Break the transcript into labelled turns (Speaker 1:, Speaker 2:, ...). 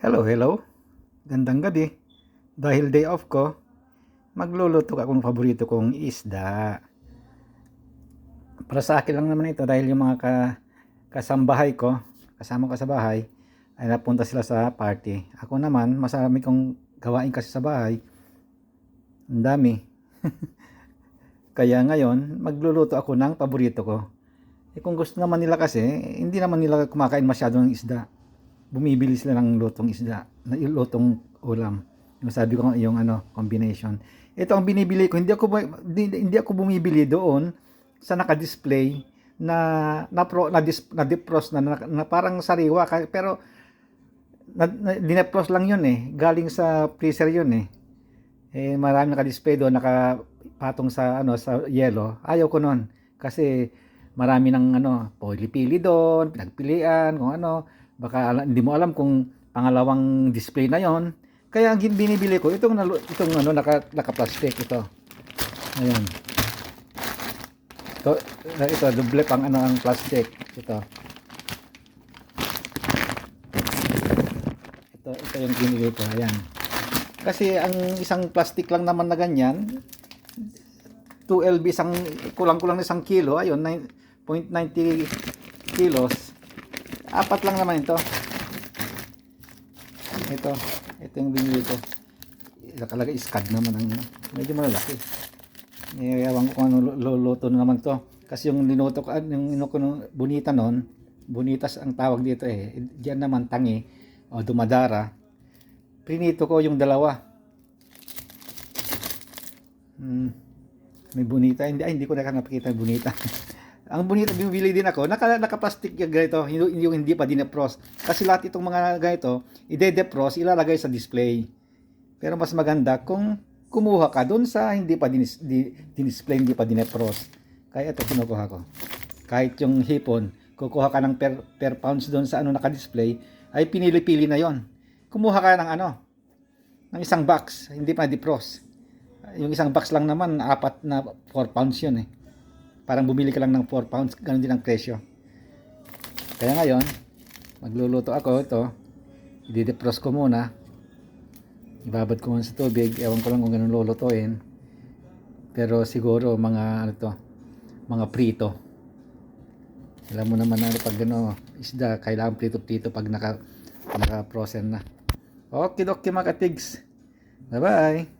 Speaker 1: Hello, hello. Gandang gabi. Dahil day off ko, magluluto ako ng paborito kong isda. Para sa akin lang naman ito dahil yung mga ka, kasambahay ko, kasama ko sa bahay, ay napunta sila sa party. Ako naman, masarami kong gawain kasi sa bahay. Ang dami. Kaya ngayon, magluluto ako ng paborito ko. Eh kung gusto naman nila kasi, hindi naman nila kumakain masyado ng isda. Bumibili sila ng lutong isda, na lutong ulam. Yung sabi ko yung ano, combination. Ito ang binibili ko, hindi ako hindi, ako bumibili doon sa naka-display na na pro na, dis, na defrost na, na, na parang sariwa pero na, na, dinefrost lang yun eh. Galing sa freezer yun eh. Eh marami naka-display doon, nakapatong sa ano sa yellow. Ayaw ko noon kasi marami ng ano, pili-pili doon, pinagpilian, kung ano, baka hindi mo alam kung pangalawang display na yon. Kaya ang binibili ko itong itong ano naka naka-plastic ito. Ayun. Ito, ito double pang ano ang plastic ito. Ito ito yung binili ko, ayan. Kasi ang isang plastic lang naman na ganyan, 2 LB isang kulang-kulang na isang kilo, ayun, 9.90 kilos. Apat lang naman ito. Ito, ito yung binili ko. Nakalagay iskad naman ang medyo malalaki. Ewan ko kung ano luluto na naman to. Kasi yung linuto ko, ah, yung ino ko nung bonita noon, bonitas ang tawag dito eh. Diyan naman tangi o dumadara. Prinito ko yung dalawa. Hmm. May bonita. Hindi, ay, hindi ko na nakakita yung bonita. ang bonita, bibili din ako. Naka, naka-plastic yung ganito. Yung, yung hindi pa dinepros. Kasi lahat itong mga ganito, ide-defrost, ilalagay sa display. Pero mas maganda kung kumuha ka doon sa hindi pa dinis, di, dinisplay, hindi pa dinepros. Kaya ito kinukuha ko. Kahit yung hipon, kukuha ka ng per, per pounds doon sa ano naka-display, ay pinili-pili na yon. Kumuha ka ng ano, ng isang box, hindi pa defrost. Yung isang box lang naman, apat na 4 pounds yun eh. Parang bumili ka lang ng 4 pounds, ganun din ang presyo. Kaya ngayon, magluluto ako ito, i-defrost ko muna, ibabad ko muna sa tubig, ewan ko lang kung ganun lulutuin. Pero siguro mga ano to, mga prito. Alam mo naman ano pag ano, isda, kailangan prito-prito pag naka naka-frozen na. Okay, okay mga katigs. Bye-bye.